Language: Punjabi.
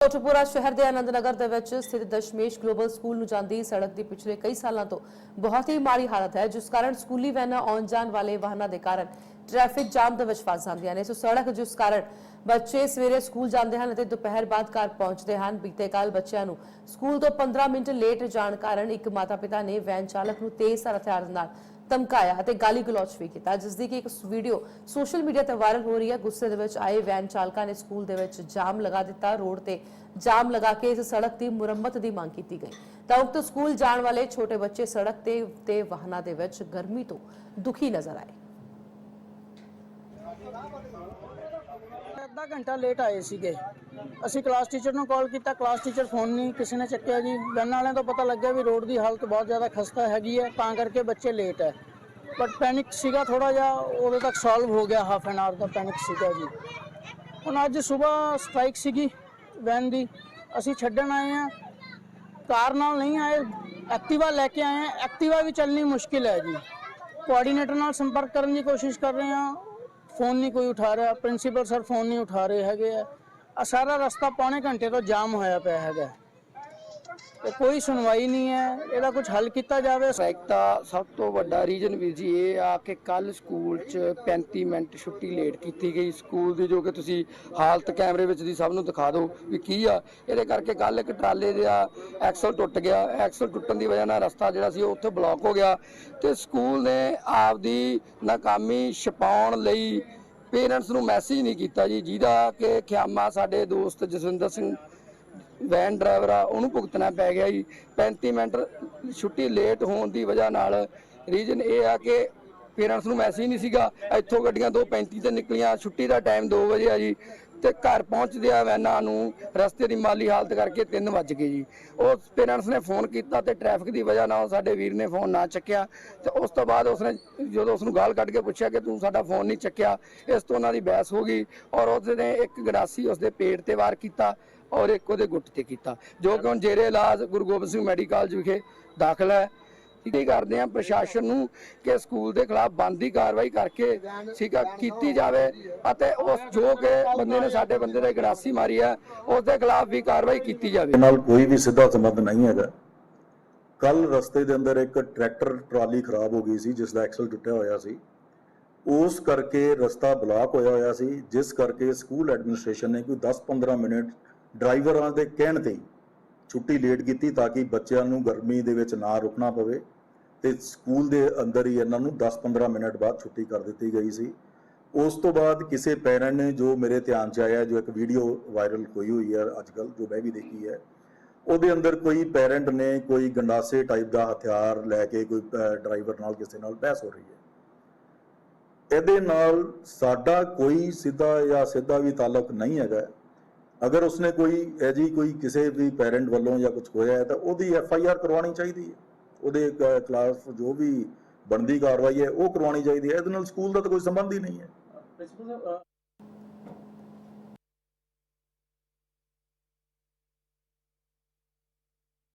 ਕੋਟਪੂਰਾ ਸ਼ਹਿਰ ਦੇ ਆਨੰਦ ਨਗਰ ਦੇ ਵਿੱਚ ਸਥਿਤ ਦਸ਼ਮੇਸ਼ ਗਲੋਬਲ ਸਕੂਲ ਨੂੰ ਜਾਂਦੀ ਸੜਕ ਦੀ ਪਿਛਲੇ ਕਈ ਸਾਲਾਂ ਤੋਂ ਬਹੁਤ ਹੀ ਮਾੜੀ ਹਾਲਤ ਹੈ, ਜਿਸ ਕਾਰਨ ਸਕੂਲੀ ਵੈਨਾਂ ਆਉਣ ਜਾਣ ਵਾਲੇ ਵਾਹਨਾਂ ਦੇ ਕਾਰਨ ਟ੍ਰੈਫਿਕ ਜਾਮ ਦੇ ਵਿੱਚ ਫਸ ਜਾਂਦੀਆਂ ਨੇ। ਸੋ ਸੜਕ ਜਿਸ ਕਾਰਨ ਬੱਚੇ ਸਵੇਰੇ ਸਕੂਲ ਜਾਂਦੇ ਹਨ ਅਤੇ ਦੁਪਹਿਰ ਬਾਅਦ ਘਰ ਪਹੁੰਚਦੇ ਹਨ, ਬੀਤੇ ਕੱਲ ਬੱਚਿਆਂ ਨੂੰ ਸਕੂਲ ਤੋਂ 15 ਮਿੰਟ ਲੇਟ ਜਾਣ ਕਾਰਨ ਇੱਕ ਮਾਤਾ-ਪਿਤਾ ਨੇ ਵੈਨ ਚਾਲਕ ਨੂੰ ਤੇਜ਼ ਹਥਿਆਰ ਨਾਲ ਧਮਕਾਇਆ ਅਤੇ ਗਾਲੀ ਗਲੋਚ ਵੀ ਕੀਤਾ ਜਿਸ ਦੀ ਕਿ ਇੱਕ ਵੀਡੀਓ ਸੋਸ਼ਲ ਮੀਡੀਆ ਤੇ ਵਾਇਰਲ ਹੋ ਰਹੀ ਹੈ। ਗੁੱਸੇ ਦੇ ਵਿੱਚ ਆਏ ਵੈਨ ਚਾਲਕਾਂ ਨੇ ਸਕੂਲ ਦੇ ਵਿੱਚ ਜਾਮ ਲਗਾ ਦਿੱਤਾ। ਰੋਡ ਤੇ ਜਾਮ ਲਗਾ ਕੇ ਇਸ ਸੜਕ ਦੀ ਮੁਰੰਮਤ ਦੀ ਮੰਗ ਕੀਤੀ ਗਈ। ਤਾਂ ਉਕਤ ਸਕੂਲ ਜਾਣ ਵਾਲੇ ਛੋਟੇ ਬੱਚੇ ਸੜਕ ਤੇ ਤੇ ਵਾਹਨਾਂ ਦੇ ਵਿੱਚ ਗਰਮੀ ਤੋਂ ਦੁਖੀ ਨਜ਼ਰ ਆਏ। ਅੱਧਾ ਘੰਟਾ ਲੇਟ ਆਏ ਸੀਗੇ। ਅਸੀਂ ਕਲਾਸ ਟੀਚਰ ਨੂੰ ਕਾਲ ਕੀਤਾ ਕਲਾਸ ਟੀਚਰ ਫੋਨ ਨਹੀਂ, ਕਿਸੇ ਨੇ ਚੱਕਿਆ ਜੀ। ਵੈਨ ਵਾਲਿਆਂ ਤੋਂ ਪਤਾ ਲੱਗਿਆ ਵੀ ਰੋਡ ਦੀ ਹਾਲਤ ਬਹੁਤ ਜ਼ਿਆਦਾ ਖਸਤਾ ਹੈਗੀ ਹੈ, ਤਾਂ ਕਰਕੇ ਬੱਚੇ ਲੇਟ ਹੈ। ਬਟ ਪੈਨਿਕ ਸੀਗਾ ਥੋੜਾ ਜਿਹਾ, ਉਦੋਂ ਤੱਕ ਸੋਲਵ ਹੋ ਗਿਆ ਹਾਫ ਐਨ ਆਵਰ ਦਾ ਪੈਨਿਕ ਸੀਗਾ ਜੀ। ਹੁਣ ਅੱਜ ਸਵੇਰ ਸਟ੍ਰਾਈਕ ਸੀਗੀ ਵੈਨ ਦੀ। ਅਸੀਂ ਛੱਡਣ ਆਏ ਆ ਕਾਰ ਨਾਲ ਨਹੀਂ ਆਏ, ਐਕਟਿਵਾ ਲੈ ਕੇ ਆਏ ਆ ਐਕਟਿਵਾ ਵੀ ਚੱਲਣੀ ਮੁਸ਼ਕਿਲ ਹੈ ਜੀ। ਕੋਆਰਡੀਨੇਟਰ ਨਾਲ ਸੰਪਰਕ ਕਰਨ ਦੀ ਕੋਸ਼ਿਸ਼ ਕਰ ਰਹੇ ਹਾਂ। ਫੋਨ ਨਹੀਂ ਕੋਈ ਉਠਾ ਰਿਹਾ, ਪ੍ਰਿੰਸੀਪਲ ਸਰ ਫੋਨ ਨਹੀਂ ਉਠਾ ਰਹੇ ਹੈਗੇ ਆ। ਆਹ ਸਾਰਾ ਰਸਤਾ ਪੌਣੇ ਘੰਟੇ ਤੋਂ ਜਾਮ ਹੋਇਆ ਪਿਆ ਹੈਗਾ। ਤੇ ਕੋਈ ਸੁਣਵਾਈ ਨਹੀਂ ਹੈ, ਇਹਦਾ ਕੁਝ ਹੱਲ ਕੀਤਾ ਜਾਵੇ। ਸਟ੍ਰਾਈਕ ਸਭ ਤੋਂ ਵੱਡਾ ਰੀਜਨ ਵੀ ਜੀ ਇਹ ਆ ਕਿ ਕੱਲ ਸਕੂਲ 'ਚ 35 ਮਿੰਟ ਛੁੱਟੀ ਲੇਟ ਕੀਤੀ ਗਈ। ਸਕੂਲ ਦੀ ਜੋ ਕਿ ਤੁਸੀਂ ਹਾਲਤ ਕੈਮਰੇ ਵਿੱਚ ਦੀ ਸਭ ਨੂੰ ਦਿਖਾ ਦਿਓ ਵੀ ਕੀ ਆ। ਇਹਦੇ ਕਰਕੇ ਕੱਲ ਇੱਕ ਟਰਾਲੇ ਦਾ ਐਕਸਲ ਟੁੱਟ ਗਿਆ। ਐਕਸਲ ਟੁੱਟਣ ਦੀ ਵਜ੍ਹਾ ਨਾਲ ਰਸਤਾ ਜਿਹੜਾ ਸੀ ਉਹ ਉੱਥੇ ਬਲੌਕ ਹੋ ਗਿਆ ਤੇ ਸਕੂਲ ਨੇ ਆਪਦੀ ਨਾਕਾਮੀ ਛਪਾਉਣ ਲਈ ਪੇਰੈਂਟਸ ਨੂੰ ਮੈਸੇਜ ਨਹੀਂ ਕੀਤਾ ਜੀ, ਜਿਹਦਾ ਕਿ ਖਿਆਮਾ ਸਾਡੇ ਦੋਸਤ ਜਸਵਿੰਦਰ ਸਿੰਘ ਵੈਨ ਡਰਾਈਵਰ ਆ, ਉਹਨੂੰ ਭੁਗਤਣਾ ਪੈ ਗਿਆ ਜੀ। 35 ਮਿੰਟ ਛੁੱਟੀ ਲੇਟ ਹੋਣ ਦੀ ਵਜ੍ਹਾ ਨਾਲ ਰੀਜ਼ਨ ਇਹ ਆ ਕਿ ਪੇਰੈਂਟਸ ਨੂੰ ਮੈਸੇਜ ਨਹੀਂ ਸੀਗਾ। ਇੱਥੋਂ ਗੱਡੀਆਂ 2:35 ਤੇ ਨਿਕਲੀਆਂ, ਛੁੱਟੀ ਦਾ ਟਾਈਮ 2 ਵਜੇ ਆ ਜੀ। ਤੇ ਘਰ ਪਹੁੰਚਦਿਆਂ ਵੈਨਾਂ ਨੂੰ, ਰਸਤੇ ਦੀ ਮਾਲੀ ਹਾਲਤ ਕਰਕੇ 3 ਵੱਜ ਗਏ ਜੀ। ਉਸ ਪੇਰੈਂਟਸ ਨੇ ਫੋਨ ਕੀਤਾ ਤੇ ਟ੍ਰੈਫਿਕ ਦੀ ਵਜ੍ਹਾ ਨਾਲ ਸਾਡੇ ਵੀਰ ਨੇ ਫੋਨ ਨਾ ਚੱਕਿਆ। ਤੇ ਉਸ ਤੋਂ ਬਾਅਦ ਉਸਨੇ ਜਦੋਂ ਉਸ ਨੂੰ ਗਾਲ ਕੱਢ ਕੇ ਪੁੱਛਿਆ ਕਿ ਤੂੰ ਸਾਡਾ ਫੋਨ ਨਹੀਂ ਚੱਕਿਆ, ਇਸ ਤੋਂ ਉਹਨਾਂ ਦੀ ਬਹਿਸ ਹੋ ਗਈ ਔਰ ਉਸਨੇ ਇੱਕ ਗੜਾਸੀ ਉਸਦੇ ਪੇਟ ਤੇ ਵਾਰ ਕੀਤਾ ਔਰ ਇੱਕ ਉਹਦੇ ਗੁੱਟ ਤੇ ਕੀਤਾ। ਜੋ ਕਿ ਹੁਣ ਜੇਰੇ ਇਲਾਜ ਗੁਰੂ ਗੋਬਿੰਦ ਸਿੰਘ ਮੈਡੀਕਲ ਕਾਲਜ ਵਿਖੇ ਦਾਖਲ ਹੈ। ਕੀ ਕਰਦੇ ਆ ਪ੍ਰਸ਼ਾਸਨ ਨੂੰ ਕਿ ਸਕੂਲ ਦੇ ਖਿਲਾਫ ਬੰਦੀ ਕਾਰਵਾਈ ਕਰਕੇ ਠੀਕ ਕੀਤੀ ਜਾਵੇ ਅਤੇ ਉਸ ਜੋ ਕਿ ਬੰਦੇ ਨੇ ਸਾਡੇ ਬੰਦੇ ਦੇ ਗੜਾਸੀ ਮਾਰੀ ਹੈ ਉਸ ਦੇ ਖਿਲਾਫ ਵੀ ਕਾਰਵਾਈ ਕੀਤੀ ਜਾਵੇ। ਨਾਲ ਕੋਈ ਵੀ ਸਿੱਧਾ ਸੰਬੰਧ ਨਹੀਂ ਹੈਗਾ। ਕੱਲ ਰਸਤੇ ਦੇ ਅੰਦਰ ਇੱਕ ਟਰੈਕਟਰ, ਟਰਾਲੀ ਖਰਾਬ ਹੋ ਗਈ ਸੀ, ਜਿਸ ਦਾ ਐਕਸਲ ਟੁੱਟਿਆ ਹੋਇਆ ਸੀ। ਉਸ ਕਰਕੇ ਰਸਤਾ ਬਲਾਕ ਹੋਇਆ ਹੋਇਆ ਸੀ, ਜਿਸ ਕਰਕੇ ਸਕੂਲ ਐਡਮਿਨਿਸਟ੍ਰੇਸ਼ਨ ਨੇ ਕੋਈ 10-15 ਮਿੰਟ ਡਰਾਈਵਰਾਂ ਦੇ ਕਹਿਣ ਤੇ ਛੁੱਟੀ ਲੇਟ ਕੀਤੀ ਤਾਂ ਕਿ ਬੱਚਿਆਂ ਨੂੰ ਗਰਮੀ ਦੇ ਵਿੱਚ ਨਾ ਰੁਕਣਾ ਪਵੇ ਤੇ ਸਕੂਲ ਦੇ ਅੰਦਰ ਹੀ ਇਹਨਾਂ ਨੂੰ 10-15 ਮਿੰਟ ਬਾਅਦ ਛੁੱਟੀ ਕਰ ਦਿੱਤੀ ਗਈ ਸੀ। ਉਸ ਤੋਂ ਬਾਅਦ ਕਿਸੇ ਪੈਰੈਂਟ ਨੇ ਜੋ ਮੇਰੇ ਧਿਆਨ 'ਚ ਆਇਆ, ਜੋ ਇੱਕ ਵੀਡੀਓ ਵਾਇਰਲ ਹੋਈ ਹੋਈ ਹੈ ਅੱਜਕੱਲ ਜੋ ਮੈਂ ਵੀ ਦੇਖੀ ਹੈ, ਉਹਦੇ ਅੰਦਰ ਕੋਈ ਪੈਰੈਂਟ ਨੇ ਕੋਈ ਗੰਡਾਸੇ ਟਾਈਪ ਦਾ ਹਥਿਆਰ ਲੈ ਕੇ ਕੋਈ ਡਰਾਈਵਰ ਨਾਲ ਕਿਸੇ ਨਾਲ ਬਹਿਸ ਹੋ ਰਹੀ ਹੈ। ਇਹਦੇ ਨਾਲ ਸਾਡਾ ਕੋਈ ਸਿੱਧਾ ਜਾਂ ਸਿੱਧਾ ਵੀ ਤਾਲੁਕ ਨਹੀਂ ਹੈਗਾ। ਅਗਰ ਉਸਨੇ ਕੋਈ ਐਜੀ ਕੋਈ ਕਿਸੇ ਵੀ ਪੈਰੈਂਟ ਵੱਲੋਂ ਜਾਂ ਕੁਝ ਹੋਇਆ ਹੈ ਤਾਂ ਉਹਦੀ ਐਫ ਆਈ ਆਰ ਕਰਵਾਉਣੀ ਚਾਹੀਦੀ ਹੈ। ਉਹਦੇ ਖਿਲਾਫ ਜੋ ਵੀ ਬਣਦੀ ਕਾਰਵਾਈ ਹੈ, ਉਹ ਕਰਵਾਉਣੀ ਚਾਹੀਦੀ ਹੈ। ਇਹਦੇ ਨਾਲ ਸਕੂਲ ਦਾ ਤਾਂ ਕੋਈ ਸੰਬੰਧ ਹੀ ਨਹੀਂ ਹੈ।